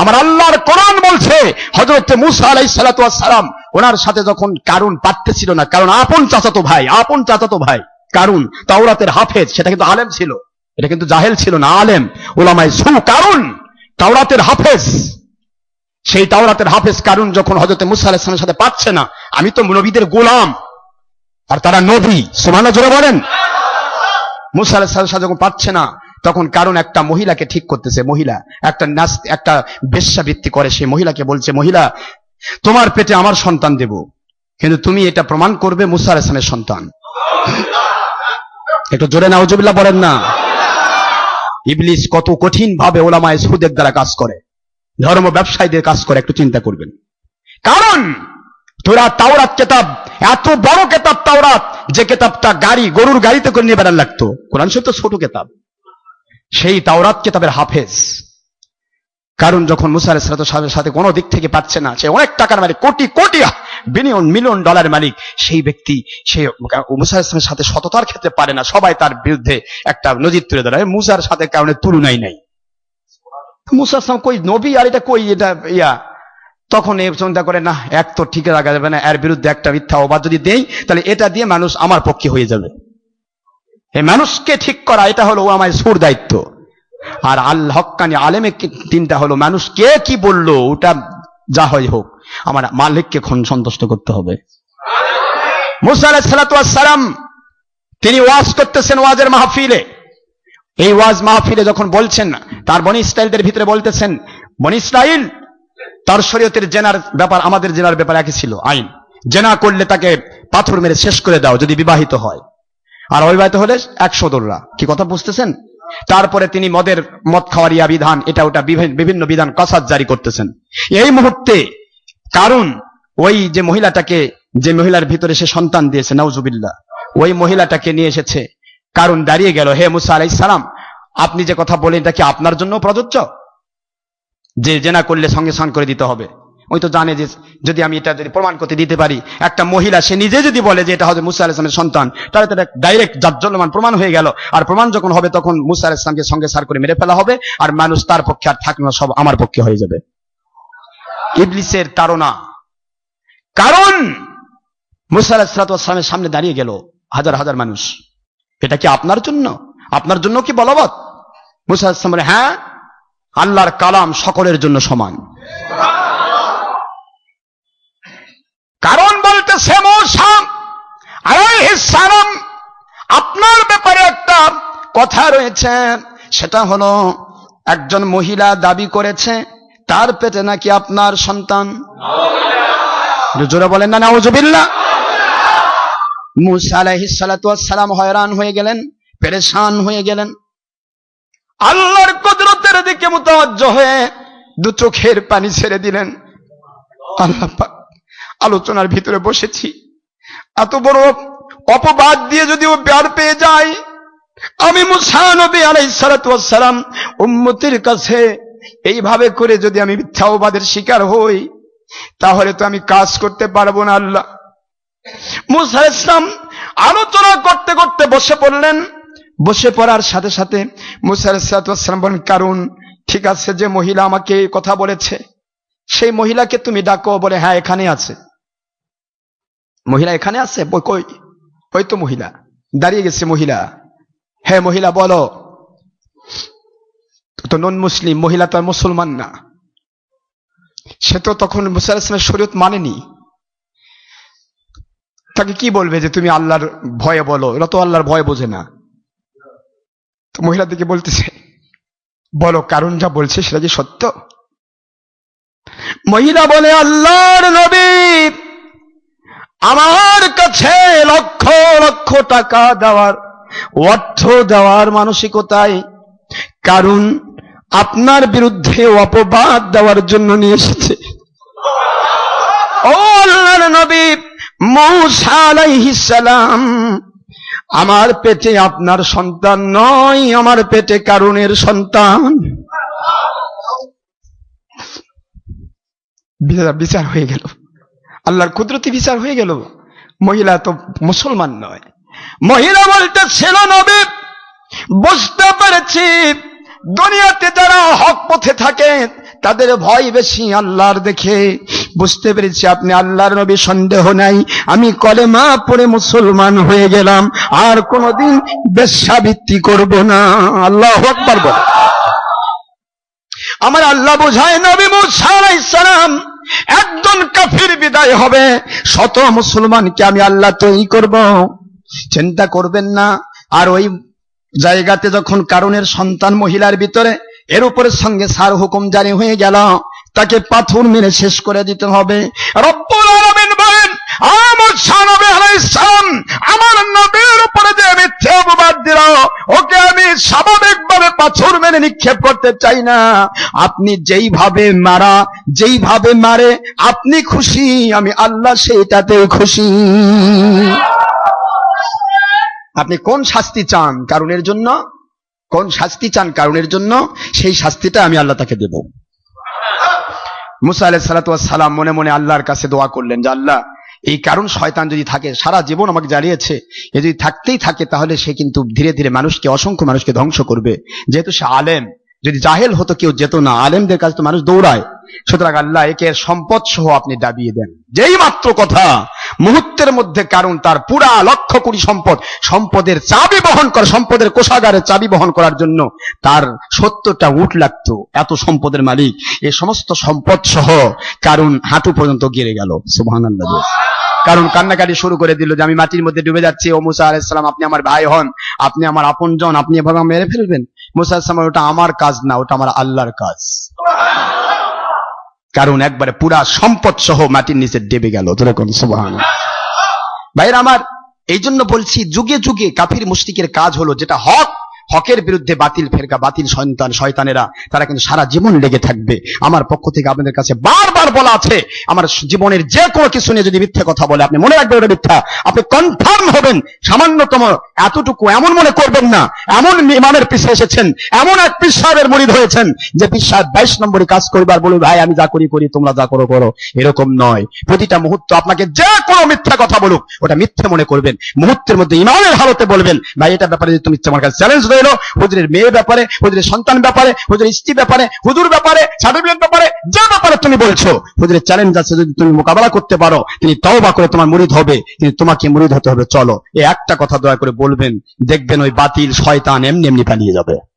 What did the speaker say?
আমার আল্লাহর কোরআন বলছে হজরত মুসা আলাই সালাম, ওনার সাথে যখন কারুন পারতেছিল না, কারণ আপন চাচাতো ভাই, আপন চাচাতো ভাই, কারুন, তাওরাতের হাফেজ, সেটা কিন্তু আলেম ছিল, এটা কিন্তু জাহেল ছিল না, আলেম ওলামাই সু কারুন, তাওরাতের হাফেজ, সেই তাওরাতের হাফেজ কারুন যখন হজরত মুসা আলাইসলামের সাথে পাচ্ছে না, আমি তো নবীদের গোলাম, আর তারা নবী সোমানা জোরে বলেন, মুসা আলাইসলামের সাথে যখন পাচ্ছে না তখন কারণ একটা মহিলাকে ঠিক করতেছে মহিলা। একটা নাচ একটা বেশ্যাবৃত্তি করে সেই মহিলাকে বলছে, মহিলা, তোমার পেটে আমার সন্তান দেব, কিন্তু তুমি এটা প্রমাণ করবে মুসা আলাইসলামের সন্তান। একটু জোরে না উজবিল্লা বলেন না। ইবলিস কত কঠিন ভাবে ওলামায় সুদের দ্বারা কাজ করে, ধর্ম ব্যবসায়ীদের কাজ করে, একটু চিন্তা করবেন। কারণ তোরা তাওরাত কেতাব, এত বড় কেতাব তাওরাত, যে কেতাবটা গাড়ি, গরুর গাড়িতে করে নিয়ে বেড়ান লাগতো। কোরআন শরীফ তো ছোট কেতাব। সেই তাওরাত কেতাবের হাফেজ। কারণ যখন মুসা আলাইসালামের সাথে কোনো দিক থেকে পাচ্ছে না, সে অনেক টাকার মালিক, crore crore billion, million dollar মালিক, সেই ব্যক্তি, সে মুসা ইসলামের সাথে সততার ক্ষেত্রে পারে না, সবাই তার বিরুদ্ধে একটা নজির তুলে ধরে। মুসার সাথে কারণে তুলনাই নাই। মুসা ইসলাম কই, নবী আর এটা কই, এটা ইয়া? তখন এ চিন্তা করে না এক তো ঠিক রাখা যাবে না, এর বিরুদ্ধে একটা মিথ্যা অবাদ যদি দেই, তাহলে এটা দিয়ে মানুষ আমার পক্ষে হয়ে যাবে। এই মানুষকে ঠিক করা, এটা হলো ও আমার সুর দায়িত্ব। আর আল হক্কানি আলেমে তিনটা হলো মানুষ কে কি বলল, ওটা যা হয় হোক, আমার মালিককে খন সন্তুষ্ট করতে হবে। সালাম, তিনি ওয়াজ করতেছেন ওয়াজের মাহফিলে। এই ওয়াজ মাহফিলে যখন বলছেন, তার বনি ইসরায়েলদের ভিতরে বলতেছেন, বনি ইসরায়েল তার শরীয়তের জেনার ব্যাপার, আমাদের জেনার ব্যাপার একই ছিল, আইন। জেনা করলে তাকে পাথর মেরে শেষ করে দাও, যদি বিবাহিত হয়। আর অবিবাহিত হলে একশো দোলরা কি কথা বুঝতেছেন? তারপরে তিনি মদের মদ খাওয়ারিয়া বিধান, এটা ওটা বিভিন্ন বিধান কসাদ জারি করতেছেন। এই মুহূর্তে কারণ ওই যে মহিলাটাকে, যে মহিলার ভিতরে সে সন্তান দিয়েছে, নাউজুবিল্লাহ, ওই মহিলাটাকে নিয়ে এসেছে। কারণ দাঁড়িয়ে গেল, হে মুসা আলাই সালাম, আপনি যে কথা বলেন, এটা কি আপনার জন্য প্রযোজ্য? যে জেনা করলে সঙ্গে সঙ্গে করে দিতে হবে। ওই তো জানে যে যদি আমি এটা যদি প্রমাণ করতে দিতে পারি, একটা মহিলা, সে নিজে যদি বলে যে এটা হবে মুসা আলাইসলামের সন্তান, তাহলে তারা ডাইরেক্ট জাজ্জলমান প্রমাণ হয়ে গেল। আর প্রমাণ যখন হবে, তখন মুসা আলাইসলামকে সঙ্গে সার করে মেরে ফেলা হবে, আর মানুষ তার পক্ষে আর থাকবে না, সব আমার পক্ষে হয়ে যাবে। ইবলিসের তারা কারণ মুসা আলাহিসামের সামনে দাঁড়িয়ে গেল হাজার হাজার মানুষ। এটা কি আপনার জন্য? আপনার জন্য কি বলবৎ? মুসা আলাহিসাম বলে হ্যাঁ আল্লাহর কালাম সকলের জন্য সমান। কারণ বলতেছে সালাম, আপনার ব্যাপারে একটা কথা রয়েছে। সেটা হলো, একজন মহিলা দাবি করেছে, তার পেটে নাকি আপনার সন্তান? বলেন না নাউজুবিল্লাহ মুসা আলাইহিসসালাম হয়রান হয়ে গেলেন, পেরেশান হয়ে গেলেন। আল্লাহর কুদরতের দিকে মুতাওয়াজ্জ হয়ে দু চোখের পানি ছেড়ে দিলেন। আল্লাহ আলোচনার ভিতরে বসেছি। এত বড় অপবাদ দিয়ে যদি ও বের পেয়ে যায়, আমি মুসানবী আলাইসালাম উম্মতির কাছে এইভাবে করে যদি আমি মিথ্যাবাদের শিকার হই, তাহলে তো আমি কাজ করতে পারব না আল্লাহ। মুসা ইসলাম আলোচনা করতে করতে বসে পড়লেন। বসে পড়ার সাথে সাথে মুসা ইসলাম বলেন, কারণ ঠিক আছে যে মহিলা আমাকে কথা বলেছে, সেই মহিলাকে তুমি ডাকো বলে হ্যাঁ এখানে আছে। মহিলা এখানে আছে? কই? ওই তো মহিলা। দাঁড়িয়ে গেছে মহিলা। হ্যাঁ মহিলা, বলো। তো নন মুসলিম, মহিলা তো মুসলমান না। সে তো তখন মুসা শরীয়ত মানেনি। তাকে কি বলবে যে তুমি আল্লাহর ভয়ে বলো? এরা তো আল্লাহর ভয় বোঝে না। তো মহিলা দিকে বলতেছে, বলো, কারণ যা বলছে সেটা যে সত্য? মহিলা বলে, আল্লাহর নবী আমার কাছে লক্ষ লক্ষ টাকা দেওয়ার, অর্থ দেওয়ার মানসিকতায় কারণ আপনার বিরুদ্ধে অপবাদ দেওয়ার জন্য নিয়ে এসেছে। সালাম, আমার পেটে আপনার সন্তান নয়, আমার পেটে কারণের সন্তান। বিচার হয়ে গেল। আল্লাহর কুদরতি বিচার হয়ে গেল। মহিলা তো মুসলমান নয়। মহিলা বলতে ছিল নবী, বুঝতে পেরেছি, দুনিয়াতে যারা হক পথে থাকে, তাদের ভয় বেশি আল্লাহর দেখে। বুঝতে পেরেছি আপনি আল্লাহর নবী, সন্দেহ নাই। আমি কলেমা পড়ে মুসলমান হয়ে গেলাম, আর কোনোদিন বেশ্যাবৃত্তি করব না। আল্লাহ আকবার বল। আমার আল্লাহ বোঝায়, নবী মুসা আলাইহিস সালাম একজন কাফির বিদায় হবে। শত মুসলমানকে আমি আল্লাহ তৈরি করব। চিন্তা করবেন না। আর ওই জায়গাতে যখন কারণের সন্তান মহিলার ভিতরে এর উপরে সঙ্গে সার হুকুম জারি হয়ে গেল, তাকে পাথর মেরে শেষ করে দিতে হবে। রব্বুল আমার নবীর উপরে যে অপবাদ দিল, ওকে আমি পাথর নিক্ষেপ করতে চাই না। আপনি যেইভাবে মারা, যেইভাবে মারে, আপনি খুশি, আমি আল্লাহ সেইটাতে খুশি। আপনি কোন শাস্তি চান কারণের জন্য? কোন শাস্তি চান কারণের জন্য? সেই শাস্তিটা আমি আল্লাহ তাকে দেব। মুসা আলাহ সালাম মনে মনে আল্লাহর কাছে দোয়া করলেন যে, আল্লাহ এই কারণ শয়তান যদি থাকে, সারা জীবন আমাকে জ্বালিয়েছে, এ যদি থাকতেই থাকে, তাহলে সে কিন্তু ধীরে ধীরে মানুষকে, অসংখ্য মানুষকে ধ্বংস করবে। যেহেতু সে আলেম, যদি জাহেল হতো কেউ যেত না, আলেমদের কাছে তো মানুষ দৌড়ায়। সুতরাং আল্লাহ একে সম্পদ সহ আপনি দাবিয়ে দেন। যেই মাত্র কথা মুহূর্তের মধ্যে কারণ তার পুরা লক্ষ কোটি সম্পদ, সম্পদের চাবি বহন করে, সম্পদের কোষাগারের চাবি বহন করার জন্য তার সত্তরটা উঠ লাগতো, এত সম্পদের মালিক। এই সমস্ত সম্পদ সহ কারণ হাঁটু পর্যন্ত গেড়ে গেল সুবহান কারণ কান্নাকাটি শুরু করে দিল যে, আমি মাটির মধ্যে ডুবে যাচ্ছি। ও মুসা আলাইসালাম আপনি আমার ভাই হন, আপনি আমার আপনজন, আপনি এভাবে মেরে ফেলবেন? মুসা আলাইসালাম ওটা আমার কাজ না, ওটা আমার আল্লাহর কাজ। কারণ একবারে পুরা সম্পদ সহ মাটির নিচে ডেবে গেল। ধরে কোন ভাইরা আমার এই জন্য বলছি, যুগে যুগে কাফির মুশরিকের কাজ হলো যেটা হক হকের বিরুদ্ধে বাতিল ফেরকা, বাতিল সন্তান, শয়তানেরা, তারা কিন্তু সারা জীবন লেগে থাকবে। আমার পক্ষ থেকে আপনাদের কাছে বারবার বলা আছে, আমার জীবনের যে কোনো কিছু নিয়ে যদি মিথ্যে কথা বলে, আপনি মনে রাখবেন ওটা মিথ্যা। আপনি কনফার্ম হবেন, সামান্যতম এতটুকু এমন মনে করবেন না। এমন ইমামের পিছে এসেছেন, এমন এক পিসাবের মরিদ হয়েছেন, যে পিসাব বাইশ নম্বরে কাজ করবার বলুন ভাই, আমি যা করি করি, তোমরা যা করো করো। এরকম নয়। প্রতিটা মুহূর্ত আপনাকে যে কোনো মিথ্যা কথা বলুক, ওটা মিথ্যে মনে করবেন। মুহূর্তের মধ্যে ইমামের হালতে বলবেন, ভাই, এটা ব্যাপারে যদি তুমি আমার কাছে চ্যালেঞ্জ রইল হুজুরের মেয়ে ব্যাপারে, হুজুরের সন্তান ব্যাপারে, হুজুরের স্ত্রী ব্যাপারে, হুজুর ব্যাপারে সার্টিফিকেট ব্যাপারে, যে ব্যাপারে তুমি বলছো, হুজুরের চ্যালেঞ্জ আছে যদি তুমি মোকাবেলা করতে পারো, তিনি তাও বা করে তোমার মুরিদ হবে, তিনি তোমাকে মুরিদ হতে হবে, চলো। এই একটা কথা দয়া করে বলবেন, দেখবেন ওই বাতিল শয়তান এমনি এমনি পালিয়ে যাবে।